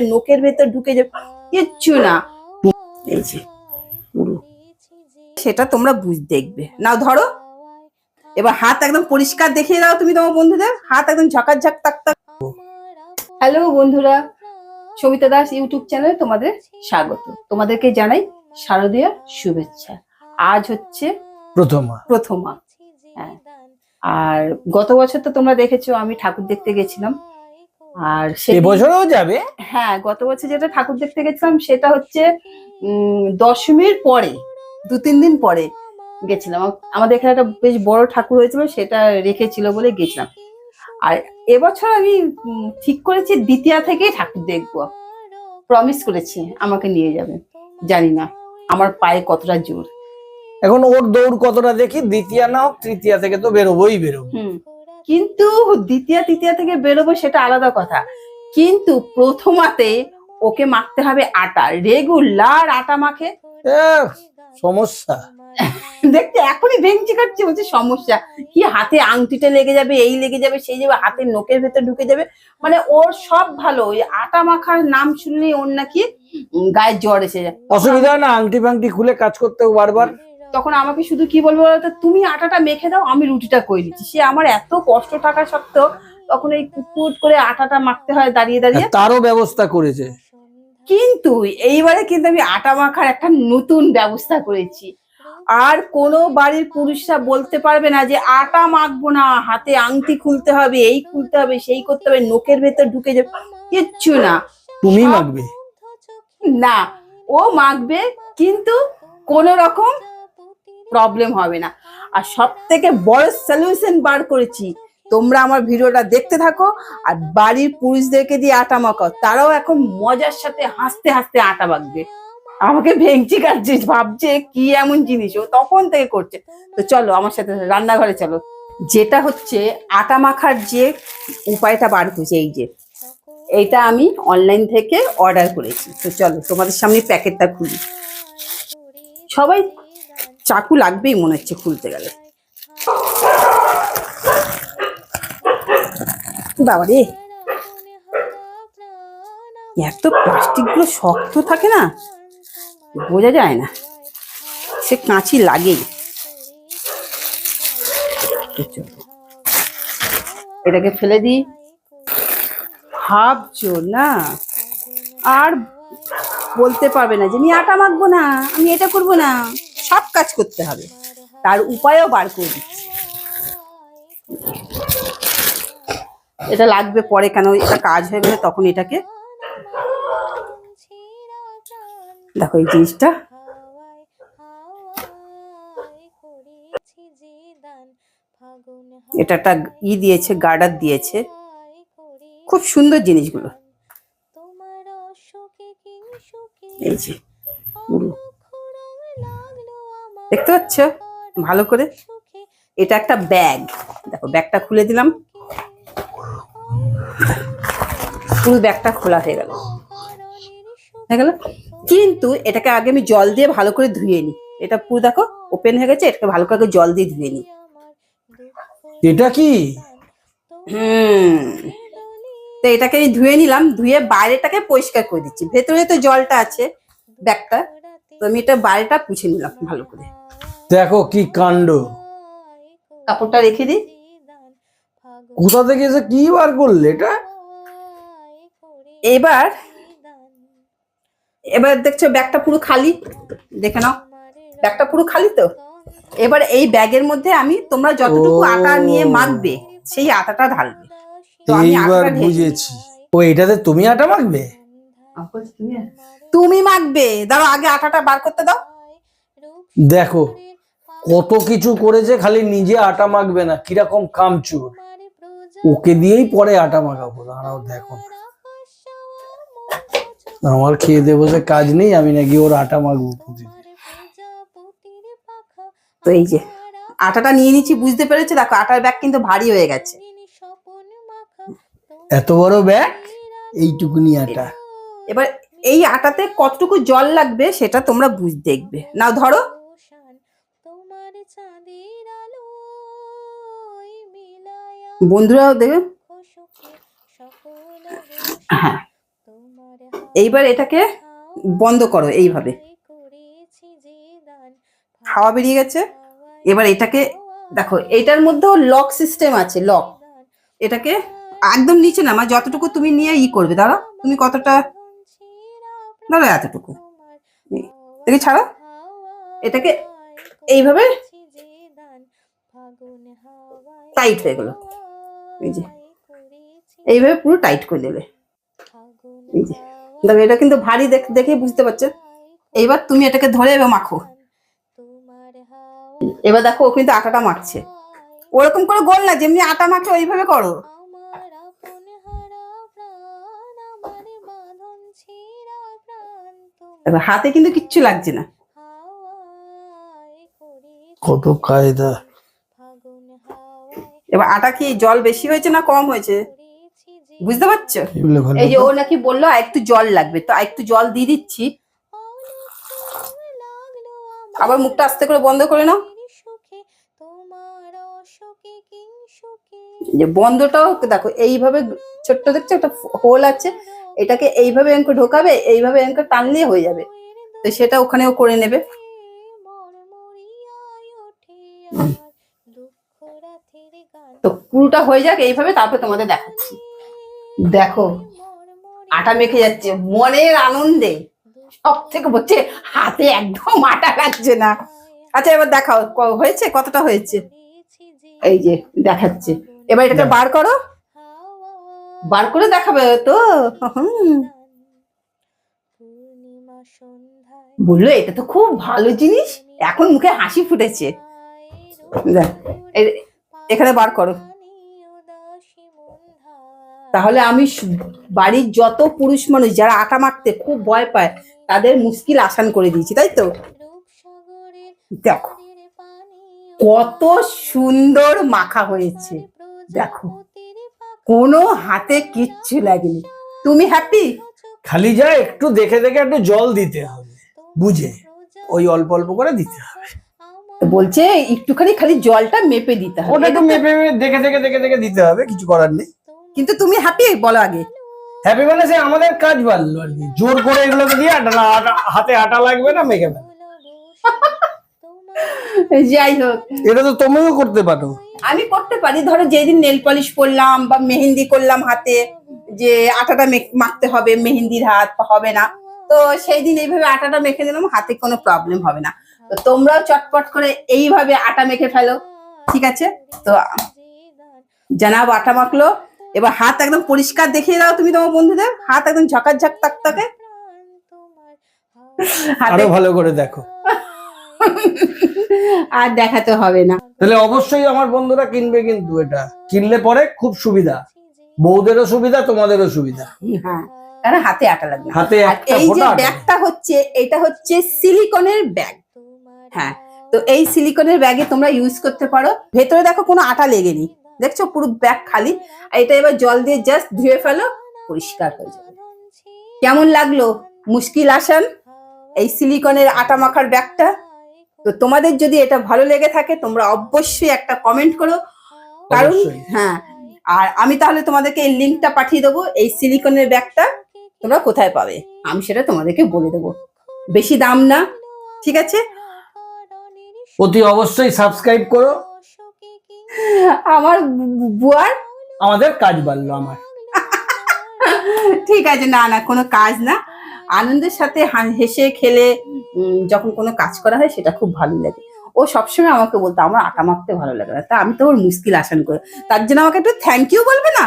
নোকের ভেতর ঢুকে যাবে কিচ্ছু না। এই যে পুরো। সেটা তোমরা বুঝ দেখবে। নাও ধরো। এবার হাত একদম পরিষ্কার দেখিয়ে দাও তুমি তোমার বন্ধুদের। হাত একদম ঝাকার ঝাক তাক তাক। হ্যালো বন্ধুরা সবিতা দাস ইউটিউব চ্যানেলে তোমাদের স্বাগত। তোমাদেরকে জানাই শারদীয় শুভেচ্ছা। আজ হচ্ছে প্রথমা। প্রথমা। হ্যাঁ। আর গত বছর তো তোমরা দেখেছ আমি ঠাকুর দেখতে গেছিলাম। আর এবছরও যাবে? হ্যাঁ গত বছর যেটা ঠাকুর দেখতে গেছিলাম সেটা হচ্ছে দশমীর পরে দু তিন দিন পরে গেছিলাম। আমাদের এখানে একটা বেশ বড় ঠাকুর হয়েছিল সেটা রেখেছিল বলে গেছিলাম। আর এবছর আমি ঠিক করেছি দ্বিতীয়া থেকেই ঠাকুর দেখব। প্রমিস করেছি আমাকে নিয়ে যাবে। জানি না আমার পায়ে কতটা জোর। এখন ওর দৌড় কতটা দেখি? দ্বিতীয় না হোক তৃতীয়া থেকে তো বেরোবোই বেরোবো। কিন্তু দ্বিতীয় তৃতীয় থেকে বেরোবো সেটা আলাদা কথা। কিন্তু প্রথমাতে ওকে মাখতে হবে আটা রেগুলার আটা মাখে। সমস্যা। দেখতে এখনই ভেঙচি কাটছে বলছে সমস্যা। কি হাতে আংটিটা লেগে যাবে এই লেগে যাবে সেই যাবে হাতের নোকের ভেতর ঢুকে যাবে। মানে ওর সব ভালো ওই আটা মাখার নাম শুনলেই ওর নাকি গায়ে জ্বর এসে যায়। অসুবিধা হয় না আংটি ফাংটি খুলে কাজ করতেও বারবার। তখন আমাকে শুধু কি বলব বলতো তুমি আটাটা মেখে দাও আমি রুটিটা করে দিচ্ছি সে আমার এত কষ্ট থাকা সত্ত্বেও তখন এই কুকুট করে আটাটা মাখতে হয় দাঁড়িয়ে দাঁড়িয়ে। তারও ব্যবস্থা করেছে। কিন্তু এইবারে কিন্তু আমি আটা মাখার একটা নতুন ব্যবস্থা করেছি। আর কোনো বাড়ির পুরুষরা বলতে পারবে না যে আটা মাখবো না হাতে আংটি খুলতে হবে এই খুলতে হবে সেই করতে হবে নোকের ভেতর ঢুকে যাবে কিচ্ছু না। তুমি মাখবে? না ও মাখবে কিন্তু কোনো রকম প্রবলেম হবে না। আর সব থেকে বড় সলিউশন বার করেছি, তোমরা আমার ভিডিওটা দেখতে থাকো, আর বাড়ির পুরুষদেরকে দিয়ে আটা মাখাও। তারাও এখন মজার সাথে হাসতে হাসতে আটা মাখবে। আমাকে ভেঙচি কাটছে ভাবছে কি এমন জিনিস, ও তখন থেকে করছে। তো চলো আমার সাথে রান্নাঘরে চলো। যেটা হচ্ছে, আটা মাখার যে উপায়টা বার করেছে, এই যে, এইটা আমি অনলাইন থেকে অর্ডার করেছি। তো চলো তোমাদের সামনে প্যাকেটটা খুলি। সবাই চাকু লাগবেই মনে হচ্ছে খুলতে গেলে। বাবা রে এত প্লাস্টিকগুলো শক্ত থাকে না? বোঝা যায় না। সে কাঁচি লাগেই। এটাকে ফেলে দিই। ভাবছ না? আর বলতে পারবে না যে, আমি আটা মাখবো না, আমি এটা করব না। সব কাজ করতে হবে। তার উপায়ও বার করে দিচ্ছি। এটা লাগবে পরে, কেন এটা কাজ হয়ে গেলে তখন এটাকে দেখো এই জিনিসটা। এটা একটা ই দিয়েছে, গার্ডার দিয়েছে। খুব সুন্দর জিনিসগুলো। এই যে দেখতে পাচ্ছ? ভালো করে। এটা একটা ব্যাগ। দেখো ব্যাগটা খুলে দিলাম। পুরো ব্যাগটা খোলা হয়ে গেল। হয়ে গেল? কিন্তু এটাকে আগে আমি জল দিয়ে ভালো করে ধুয়ে নিই। এটা পুরো দেখো ওপেন হয়ে গেছে এটাকে ভালো করে জল দিয়ে ধুয়ে নিই। এটা কি? হুম। তো এটাকে আমি ধুয়ে নিলাম ধুয়ে বাইরেটাকে পরিষ্কার করে দিচ্ছি। ভেতরে তো জলটা আছে ব্যাগটা। তো আমি এটা বাইরেটা পুছে নিলাম ভালো করে। দেখো কি কাণ্ড। কাপড়টা রেখে দি কোথা থেকে এসে কি বার করলে এটা? এবার এবার দেখছ ব্যাগটা পুরো খালি। দেখে নাও ব্যাগটা পুরো খালি তো? এবার এই ব্যাগের মধ্যে আমি তোমরা যতটুকু। আটা নিয়ে মাখবে সেই আটাটা ঢালবে। তো আমি এইবার বুঝেছি। ও এটাতে তুমি আটা মাখবে? তুমি মাখবে। দাঁড়াও আগে আটাটা বার করতে দাও। দেখো কত কিছু করেছে খালি নিজে আটা মাখবে না কীরকম কামচুর। ওকে দিয়েই পরে আটা মাখাবো দাঁড়াও দেখো। আমার খেয়ে দেবো যে কাজ নেই আমি নাকি ওর আটা মাখবো তো এই যে আটাটা নিয়ে নিচ্ছি বুঝতে পেরেছ? দেখো আটার ব্যাগ কিন্তু ভারী হয়ে গেছে। এত বড় ব্যাগ? এইটুকুনি আটা। এবার এই আটাতে কতটুকু জল লাগবে সেটা তোমরা বুঝ দেখবে। নাও ধরো বন্ধুরাও দেবে? হ্যাঁ। এইবার এটাকে বন্ধ করো এইভাবে। হাওয়া বেরিয়ে গেছে। এবার এটাকে দেখো এটার মধ্যেও লক সিস্টেম আছে লক এটাকে একদম নিচে না নামা যতটুকু তুমি নিয়ে ই করবে দাঁড়া তুমি কতটা দাঁড়া এতটুকু। দেখি ছাড়া। এটাকে এইভাবে টাইট হয়ে গেল। এই যে। এইভাবে পুরো টাইট করে দেবে। এই যে। দেখো এটা কিন্তু ভারী দেখ- বুঝতে পারছ। এইবার তুমি এটাকে ধরে এবার মাখো। এবার দেখো ও কিন্তু আটাটা মাখছে। ওরকম করে গোল না যেমনি আটা মাখে ওইভাবে করো। হাতে কিন্তু কিচ্ছু লাগছে না। কত কায়দা। এবার আটা কি জল বেশি হয়েছে না কম হয়েছে? বুঝতে পারছ? এই যে ও নাকি বলল একটু জল লাগবে। তো একটু জল দিয়ে দিচ্ছি। আবার মুখটা আস্তে করে বন্ধ করে নাও। যে বন্ধটাও দেখো এইভাবে ছোট্ট দেখছ একটা হোল আছে এটাকে এইভাবে এঙ্ক ঢোকাবে এইভাবে এঙ্ক টানলে হয়ে যাবে। তো সেটা ওখানেও করে নেবে। তো পুরোটা হয়ে যাক এইভাবে তারপর তোমাদের দেখাচ্ছি। দেখো আটা মেখে যাচ্ছে মনের আনন্দে। সব থেকে বলছে হাতে একদম আটা লাগছে না। আচ্ছা এবার দেখাও হয়েছে? কতটা হয়েছে? এই যে দেখাচ্ছে। এবার এটাকে। বার করো। বার করে দেখাবে তো। বলল এটা তো খুব ভালো জিনিস। এখন মুখে হাসি ফুটেছে। এখানে বার করো। তাহলে আমি বাড়ির যত পুরুষ মানুষ যারা আটা মাখতে খুব ভয় পায়, তাদের মুশকিল আসান করে দিয়েছি, তাই তো? দেখো, কত সুন্দর মাখা হয়েছে। দেখো, কোনো হাতে কিচ্ছু লাগেনি। তুমি হ্যাপি খালি যা একটু দেখে দেখে একটু জল দিতে হবে, বুঝে? ওই অল্প অল্প করে দিতে হবে। বলছে একটুখানি খালি জলটা মেপে দিতে হবে। ওটা একটু মেপে মেপে দেখে দেখে দেখে দেখে দিতে হবে কিছু করার নেই। কিন্তু তুমি হ্যাপি বলো আগে। হ্যাপি মানে সে আমাদের কাজ বাড়লো আর কি। জোর করে এগুলোকে দিয়ে আটা হাতে আটা লাগবে না মেখে যাই হোক। এটা তো তুমিও করতে পারো। আমি করতে পারি। ধরো যেদিন নেল পলিশ করলাম বা মেহেন্দি করলাম হাতে যে আটাটা মাখতে হবে মেহেন্দির হাত হবে না। তো সেই দিন এইভাবে আটাটা মেখে দিলাম হাতে কোনো প্রবলেম হবে না। তো তোমরাও চটপট করে এইভাবে আটা মেখে ফেলো ঠিক আছে? তো জানাব আটা মাখলো এবার হাত একদম পরিষ্কার দেখিয়ে দাও তুমি তোমার বন্ধুদের হাত একদম ঝকার ঝক তাকতাকে হাতে আরও ভালো করে দেখো। আর দেখাতে হবে না। তাহলে অবশ্যই আমার বন্ধুরা কিনবে কিন্তু এটা। কিনলে পরে খুব সুবিধা। বউদেরও সুবিধা তোমাদেরও সুবিধা। হ্যাঁ কারণ হাতে আটা লাগবে হাতে এই যে। ব্যাগটা হচ্ছে এটা হচ্ছে সিলিকনের ব্যাগ। হ্যাঁ তো এই সিলিকনের ব্যাগে তোমরা ইউজ করতে পারো। ভেতরে দেখো কোনো আটা লেগেনি। দেখছ পুরো ব্যাগ খালি। আর এটা এবার জল দিয়ে জাস্ট ধুয়ে ফেলো পরিষ্কার হয়ে যাবে। কেমন লাগল? মুশকিল আসান। এই সিলিকনের আটা মাখার ব্যাগটা তো তোমাদের যদি এটা ভালো লেগে থাকে তোমরা অবশ্যই একটা কমেন্ট করো। কারণ হ্যাঁ আর আমি তাহলে তোমাদেরকে এই লিঙ্কটা পাঠিয়ে দেবো। এই সিলিকনের ব্যাগটা তোমরা কোথায় পাবে? আমি সেটা তোমাদেরকে বলে দেবো। বেশি দাম না ঠিক আছে? অতি অবশ্যই সাবস্ক্রাইব করো। আমার বুয়ার? আমাদের কাজ বাড়লো আমার। ঠিক আছে না না কোনো কাজ না। আনন্দের সাথে হেসে খেলে যখন কোনো কাজ করা হয় সেটা খুব ভালো লাগে। ও সবসময় আমাকে বলতো আমার আটা মাখতে ভালো লাগে না। তা আমি তো ওর মুশকিল আসান করে। তার জন্য আমাকে একটু থ্যাংক ইউ বলবে না?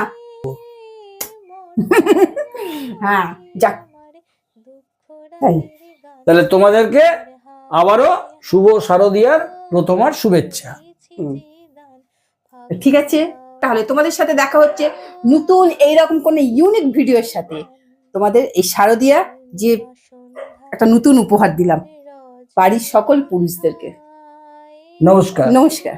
হ্যাঁ যাক। তাহলে তোমাদেরকে আবারও শুভ শারদিয়ার প্রথমার শুভেচ্ছা। ঠিক আছে তাহলে তোমাদের সাথে দেখা হচ্ছে নতুন এইরকম কোন ইউনিক ভিডিওর সাথে। তোমাদের এই শারদিয়া যে একটা নতুন উপহার দিলাম বাড়ির সকল পুরুষদেরকে। নমস্কার। নমস্কার।